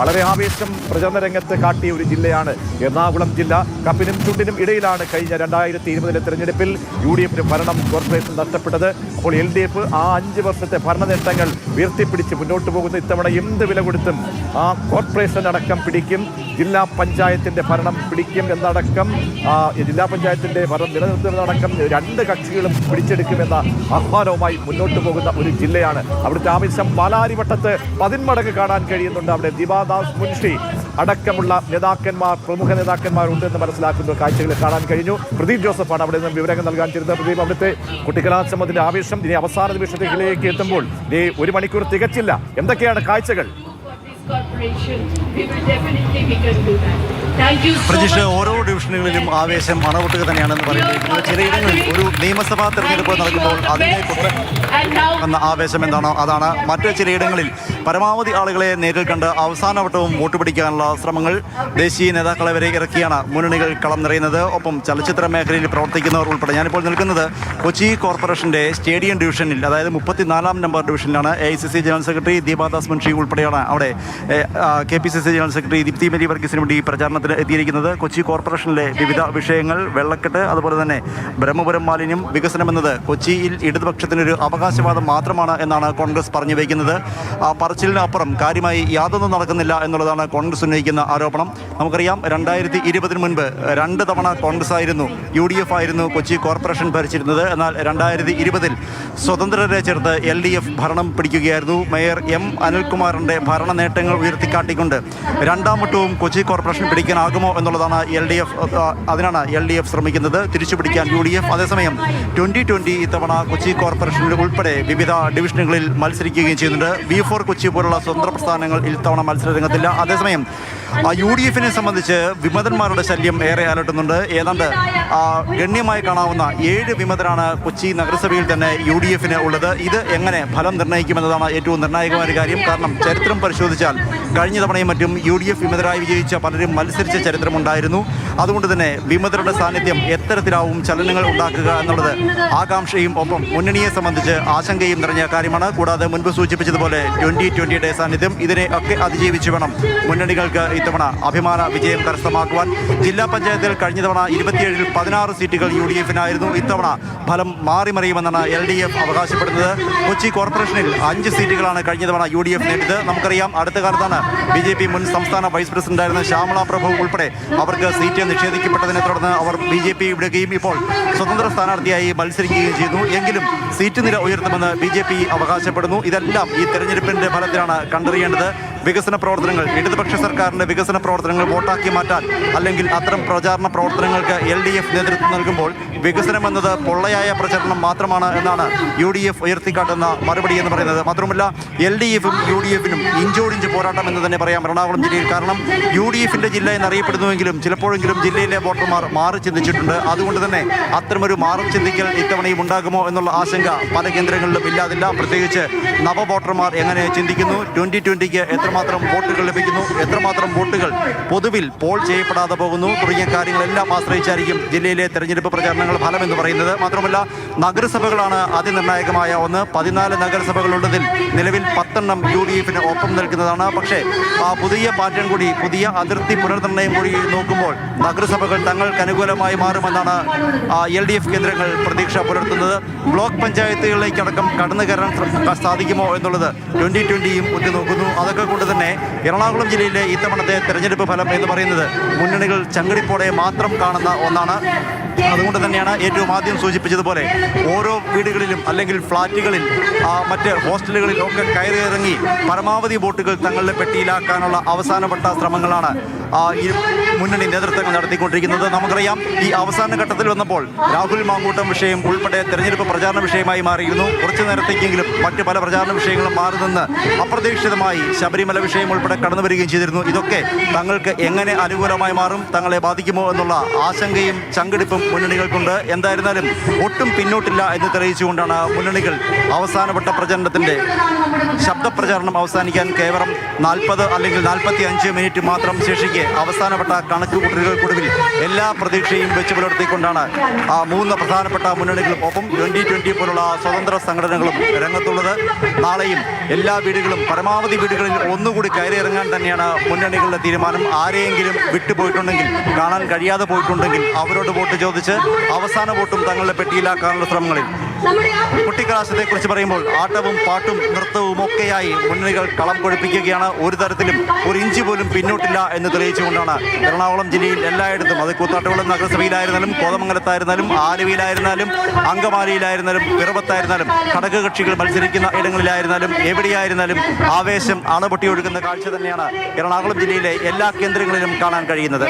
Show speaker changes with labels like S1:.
S1: വളരെ ആവേശം പ്രചരണ രംഗത്ത് കാട്ടിയ ഒരു ജില്ലയാണ് എറണാകുളം ജില്ല. കപ്പിനും ചുണ്ടിനും ഇടയിലാണ് കഴിഞ്ഞ രണ്ടായിരത്തി ഇരുപതിലെ തെരഞ്ഞെടുപ്പിൽ യു ഡി എഫിന് ഭരണം കോർപ്പറേഷൻ നഷ്ടപ്പെട്ടത്. അപ്പോൾ എൽ ഡി എഫ് ആ അഞ്ച് വർഷത്തെ ഭരണ നേട്ടങ്ങൾ ഉയർത്തിപ്പിടിച്ച് മുന്നോട്ട് പോകുന്ന. ഇത്തവണ എന്ത് വില കൊടുത്തും ആ കോർപ്പറേഷൻ അടക്കം പിടിക്കും. ജില്ലാ പഞ്ചായത്തിന്റെ ഭരണം പിടിക്കും എന്നടക്കം ജില്ലാ പഞ്ചായത്തിന്റെ ഭരണം നിലനിർത്തുന്നതടക്കം രണ്ട് കക്ഷികളും പിടിച്ചെടുക്കുമെന്ന ആഹ്വാനവുമായി മുന്നോട്ട് പോകുന്ന ഒരു ജില്ലയാണ്. അവിടുത്തെ ആവശ്യം പാലാരിവട്ടത്ത് പതിന്മടങ്ങ് കാണാൻ കഴിയുന്നുണ്ട്. അവിടെ ദിവാദാസ് മുൻഷി അടക്കമുള്ള നേതാക്കന്മാർ പ്രമുഖ നേതാക്കന്മാരുണ്ടെന്ന് മനസ്സിലാക്കുന്ന കാഴ്ചകൾ കാണാൻ കഴിഞ്ഞു. പ്രദീപ് ജോസഫാണ് അവിടെ നിന്ന് വിവരങ്ങൾ നൽകാൻ ചേരുന്നത് പ്രദീപ് അവിടുത്തെ കുട്ടിക്കലാശ്രമത്തിന്റെ ആവേശം ഇനി അവസാന നിമിഷത്തിലേക്ക് എത്തുമ്പോൾ ഇനി ഒരു മണിക്കൂർ തികച്ചില്ല. എന്തൊക്കെയാണ് കാഴ്ചകൾ?
S2: Much.
S3: ഓരോ ഡിവിഷനുകളിലും ആവേശം അണപൊട്ടുക തന്നെയാണെന്ന് പറയുന്നത് ചിലയിടങ്ങളിൽ നിയമസഭാ തെരഞ്ഞെടുപ്പ് നടക്കുമ്പോൾ അതിനെ എന്ന ആവേശം എന്താണോ അതാണ്. മറ്റ് ചിലയിടങ്ങളിൽ പരമാവധി ആളുകളെ നേരിൽ കണ്ട് അവസാനവട്ടവും വോട്ട് പിടിക്കാനുള്ള ശ്രമങ്ങൾ ദേശീയ നേതാക്കളെ വരെ ഇറക്കിയാണ് മുന്നണികൾ കളം നിറയുന്നത്. ഒപ്പം ചലച്ചിത്ര മേഖലയിൽ പ്രവർത്തിക്കുന്നവർ ഉൾപ്പെടെ ഞാനിപ്പോൾ നിൽക്കുന്നത് കൊച്ചി കോർപ്പറേഷന്റെ സ്റ്റേഡിയം ഡിവിഷനിൽ അതായത് മുപ്പത്തിനാലാം number ഡിവിഷനിലാണ്. A I C C general secretary Deepa Das Munshi ഉൾപ്പെടെയാണ് അവിടെ K P C C general secretary Deepthi Mary വർഗീസിന് വേണ്ടി പ്രചാരണത്തിന് എത്തിയിരിക്കുന്നത്. കൊച്ചി കോർപ്പറേഷനിലെ വിവിധ വിഷയങ്ങൾ വെള്ളക്കെട്ട് അതുപോലെ തന്നെ ബ്രഹ്മപുരം മാലിന്യം വികസനം എന്നത് കൊച്ചിയിൽ ഇടതുപക്ഷത്തിനൊരു അവകാശവാദം മാത്രമാണ് എന്നാണ് കോൺഗ്രസ് പറഞ്ഞു വയ്ക്കുന്നത് പറച്ചിലിനപ്പുറം കാര്യമായി യാതൊന്നും നടക്കുന്നില്ല എന്നുള്ളതാണ് കോൺഗ്രസ് ഉന്നയിക്കുന്ന ആരോപണം. നമുക്കറിയാം രണ്ടായിരത്തി ഇരുപതിന് മുൻപ് രണ്ട് തവണ കോൺഗ്രസ് ആയിരുന്നു യു ഡി എഫ് ആയിരുന്നു കൊച്ചി കോർപ്പറേഷൻ ഭരിച്ചിരുന്നത്. എന്നാൽ രണ്ടായിരത്തി ഇരുപതിൽ സ്വതന്ത്രരെ ചേർത്ത് എൽ ഡി എഫ് ഭരണം പിടിക്കുകയായിരുന്നു. മേയർ എം അനിൽകുമാറിന്റെ ഭരണ നേട്ടങ്ങൾ ഉയർത്തിക്കാട്ടിക്കൊണ്ട് രണ്ടാം വട്ടവും കൊച്ചി കോർപ്പറേഷൻ പിടിക്കാനാകുമോ എന്നുള്ളതാണ് എൽ ഡി എഫ് അതിനാണ് എൽ ഡി എഫ് ശ്രമിക്കുന്നത്. തിരിച്ചു പിടിക്കാൻ യു ഡി എഫ് അതേസമയം ട്വന്റി ട്വന്റി ഇത്തവണ കൊച്ചി കോർപ്പറേഷനിൽ ഉൾപ്പെടെ വിവിധ ഡിവിഷനുകളിൽ മത്സരിക്കുകയും ചെയ്യുന്നുണ്ട്. വി ഫോർ കൊച്ചി പോലുള്ള സ്വതന്ത്ര പ്രസ്ഥാനങ്ങൾ ഇത്തവണ മത്സര രംഗത്തില്ല അതേസമയം യു ഡി എഫിനെ സംബന്ധിച്ച് വിമതന്മാരുടെ ശല്യം ഏറെ അലട്ടുന്നുണ്ട്. ഏതാണ്ട് ഗണ്യമായി കാണാവുന്ന ഏഴ് വിമതരാണ് കൊച്ചി നഗരസഭയിൽ തന്നെ യു ഡി എഫിന് ഉള്ളത്. ഇത് എങ്ങനെ ഫലം നിർണയിക്കുമെന്നതാണ് ഏറ്റവും നിർണായകമായ കാര്യം. കാരണം ചരിത്രം പരിശോധിച്ചാൽ കഴിഞ്ഞ തവണയും മറ്റും യു ഡി എഫ് വിമതരായി വിജയിച്ച പലരും മത്സരിച്ച ചരിത്രമുണ്ടായിരുന്നു. അതുകൊണ്ട് തന്നെ വിമതരുടെ സാന്നിധ്യം എത്തരത്തിലാവും ചലനങ്ങൾ ഉണ്ടാക്കുക എന്നുള്ളത് ആകാംക്ഷയും ഒപ്പം മുന്നണിയെ സംബന്ധിച്ച് ആശങ്കയും നിറഞ്ഞ കാര്യമാണ്. കൂടാതെ മുൻപ് സൂചിപ്പിച്ചതുപോലെ ട്വന്റി ട്വന്റിയുടെ സാന്നിധ്യം ഇതിനെ ഒക്കെ അതിജീവിച്ച് വേണം മുന്നണികൾക്ക് ഇത്തവണ അഭിമാന വിജയം കരസ്ഥമാക്കുവാൻ. ജില്ലാ പഞ്ചായത്തിൽ കഴിഞ്ഞ തവണ ഇരുപത്തിയേഴിൽ പതിനാറ് സീറ്റുകൾ യു ഡി എഫിനായിരുന്നു. ഇത്തവണ ഫലം മാറിമറിയുമെന്നാണ് എൽ ഡി എഫ് അവകാശപ്പെടുന്നത്. കൊച്ചി കോർപ്പറേഷനിൽ അഞ്ച് സീറ്റുകളാണ് കഴിഞ്ഞ തവണ യു ഡി എഫ് നേടിയത്. നമുക്കറിയാം അടുത്ത കാലത്താണ് ബി ജെ പി മുൻ സംസ്ഥാന വൈസ് പ്രസിഡന്റായിരുന്ന ശ്യാമള പ്രഭു ഉൾപ്പെടെ അവർക്ക് സീറ്റ് നിഷേധിക്കപ്പെട്ടതിനെ തുടർന്ന് അവർ ബി ജെ പി വിടുകയും ഇപ്പോൾ സ്വതന്ത്ര സ്ഥാനാർത്ഥിയായി മത്സരിക്കുകയും ചെയ്യുന്നു എങ്കിലും സീറ്റ് നില ഉയർത്തുമെന്ന് ബി അവകാശപ്പെടുന്നു. ഇതെല്ലാം ഈ തെരഞ്ഞെടുപ്പിന്റെ ഫലത്തിലാണ് കണ്ടറിയേണ്ടത്. വികസന പ്രവർത്തനങ്ങൾ ഇടതുപക്ഷ സർക്കാരിന്റെ വികസന പ്രവർത്തനങ്ങൾ വോട്ടാക്കി മാറ്റാൻ അല്ലെങ്കിൽ അത്തരം പ്രചാരണ പ്രവർത്തനങ്ങൾക്ക് എൽ ഡി എഫ് നേതൃത്വം നൽകുമ്പോൾ വികസനം എന്നത് പൊള്ളയായ പ്രചരണം മാത്രമാണ് എന്നാണ് യു ഡി എഫ് ഉയർത്തിക്കാട്ടുന്ന മറുപടി എന്ന് പറയുന്നത്. മാത്രമല്ല എൽ ഡി എഫും യു ഡി എഫിനും ഇഞ്ചോടിഞ്ച് പോരാട്ടം എന്ന് തന്നെ പറയാം എറണാകുളം ജില്ലയിൽ. കാരണം യു ഡി എഫിന്റെ ജില്ല എന്നറിയപ്പെടുന്നുവെങ്കിലും ചിലപ്പോഴെങ്കിലും ജില്ലയിലെ വോട്ടർമാർ മാറി ചിന്തിച്ചിട്ടുണ്ട്. അതുകൊണ്ട് തന്നെ അത്തരമൊരു മാറി ചിന്തിക്കൽ ഇത്തവണയും ഉണ്ടാകുമോ എന്നുള്ള ആശങ്ക പല കേന്ദ്രങ്ങളിലും ഇല്ലാതില്ല. പ്രത്യേകിച്ച് നവ വോട്ടർമാർ എങ്ങനെ ചിന്തിക്കുന്നു? ട്വന്റി ട്വന്റിക്ക് എത്രമാത്രം വോട്ടുകൾ ലഭിക്കുന്നു? എത്രമാത്രം വോട്ടുകൾ പൊതുവിൽ പോൾ ചെയ്യപ്പെടാതെ പോകുന്നു? തുടങ്ങിയ കാര്യങ്ങളെല്ലാം ആശ്രയിച്ചായിരിക്കും ജില്ലയിലെ തെരഞ്ഞെടുപ്പ് പ്രചാരണങ്ങൾ ഫലമെന്ന് പറയുന്നത്. മാത്രമല്ല നഗരസഭകളാണ് അതിനിർണായകമായ ഒന്ന്. പതിനാല് നഗരസഭകളുള്ളതിൽ നിലവിൽ പത്തെണ്ണം യു ഡി എഫിന് ഒപ്പം നിൽക്കുന്നതാണ്. പക്ഷേ ആ പുതിയ പാറ്റേൺ കൂടി പുതിയ അതിർത്തി പുനർനിർണയം കൂടി നോക്കുമ്പോൾ നഗരസഭകൾ തങ്ങൾക്ക് അനുകൂലമായി മാറുമെന്നാണ് എൽ ഡി എഫ് കേന്ദ്രങ്ങൾ പ്രതീക്ഷ പുലർത്തുന്നത്. ബ്ലോക്ക് പഞ്ചായത്തുകളിലേക്കടക്കം കടന്നു കയറാൻ സാധിക്കുമോ എന്നുള്ളത് ട്വന്റി ട്വന്റിയും ഉറ്റുനോക്കുന്നു. അതൊക്കെ കൊണ്ട് തന്നെ എറണാകുളം ജില്ലയിലെ ഇത്തവണത്തെ തെരഞ്ഞെടുപ്പ് ഫലം എന്ന് പറയുന്നത് മുന്നണികൾ ചങ്കടിപ്പോടെ മാത്രം കാണുന്ന ഒന്നാണ്. അതുകൊണ്ട് തന്നെയാണ് ഏറ്റവും ആദ്യം സൂചിപ്പിച്ചതുപോലെ ഓരോ വീടുകളിലും അല്ലെങ്കിൽ ഫ്ളാറ്റുകളിൽ മറ്റ് ഹോസ്റ്റലുകളിൽ ഒക്കെ കയറിയിറങ്ങി പരമാവധി വോട്ടുകൾ തങ്ങളുടെ പെട്ടിയിലാക്കാനുള്ള അവസാനപ്പെട്ട ശ്രമങ്ങളാണ് ഈ മുന്നണി നേതൃത്വങ്ങൾ നടത്തിക്കൊണ്ടിരിക്കുന്നത്. നമുക്കറിയാം ഈ അവസാന ഘട്ടത്തിൽ വന്നപ്പോൾ രാഹുൽ മാങ്കൂട്ടം വിഷയം ഉൾപ്പെടെ തെരഞ്ഞെടുപ്പ് പ്രചാരണ വിഷയമായി മാറിയിരുന്നു. കുറച്ചു നേരത്തേക്കെങ്കിലും മറ്റ് പല പ്രചാരണ വിഷയങ്ങളും മാറി നിന്ന് അപ്രതീക്ഷിതമായി ശബരിമല വിഷയം ഉൾപ്പെടെ കടന്നു വരികയും ചെയ്തിരുന്നു. ഇതൊക്കെ തങ്ങൾക്ക് എങ്ങനെ അനുകൂലമായി മാറും തങ്ങളെ ബാധിക്കുമോ എന്നുള്ള ആശങ്കയും ചങ്കെടുപ്പും മുന്നണികൾക്കുണ്ട്. എന്തായിരുന്നാലും ഒട്ടും പിന്നോട്ടില്ല എന്ന് തെളിയിച്ചുകൊണ്ടാണ് മുന്നണികൾ അവസാനപ്പെട്ട പ്രചരണത്തിന്റെ ശബ്ദപ്രചാരണം അവസാനിക്കാൻ കേവലം നാൽപ്പത് അല്ലെങ്കിൽ നാൽപ്പത്തി അഞ്ച് മിനിറ്റ് മാത്രം ശേഷിക്കെ അവസാനപ്പെട്ട കണക്കുകൂട്ടലുകൾക്കൊടുവിൽ എല്ലാ പ്രതീക്ഷയും വെച്ച് പുലർത്തിക്കൊണ്ടാണ് ആ മൂന്ന് പ്രധാനപ്പെട്ട മുന്നണികളും ഒപ്പം ട്വന്റി ട്വന്റി പോലുള്ള സ്വതന്ത്ര സംഘടനകളും രംഗത്തുള്ളത്. നാളെയും എല്ലാ വീടുകളും പരമാവധി വീടുകളിൽ ഒന്നുകൂടി കയറിയിറങ്ങാൻ തന്നെയാണ് മുന്നണികളുടെ തീരുമാനം. ആരെയെങ്കിലും വിട്ടുപോയിട്ടുണ്ടെങ്കിൽ കാണാൻ കഴിയാതെ പോയിട്ടുണ്ടെങ്കിൽ അവരോട് വോട്ട് ചോദിച്ച് അവസാന വോട്ടും തങ്ങളുടെ പെട്ടിയിലാക്കാനുള്ള ശ്രമങ്ങളിൽ. കുട്ടിക്കലാശത്തെ കുറിച്ച് പറയുമ്പോൾ ആട്ടവും പാട്ടും നൃത്തവും ഒക്കെയായി മുന്നണികൾ കളം കൊഴിപ്പിക്കുകയാണ്. ഒരു തരത്തിലും ഒരു ഇഞ്ച് പോലും പിന്നോട്ടില്ല എന്ന് തെളിയിച്ചുകൊണ്ടാണ് എറണാകുളം ജില്ലയിൽ എല്ലായിടത്തും അത് കൂത്താട്ടുകുളം നഗരസഭയിലായിരുന്നാലും കോതമംഗലത്തായിരുന്നാലും ആലുവയിലായിരുന്നാലും അങ്കമാലിയിലായിരുന്നാലും പിറവത്തായിരുന്നാലും ഘടക കക്ഷികൾ മത്സരിക്കുന്ന ഇടങ്ങളിലായിരുന്നാലും എവിടെയായിരുന്നാലും ആവേശം അളപൊട്ടിയൊഴുകുന്ന കാഴ്ച തന്നെയാണ് എറണാകുളം ജില്ലയിലെ എല്ലാ കേന്ദ്രങ്ങളിലും കാണാൻ കഴിയുന്നത്.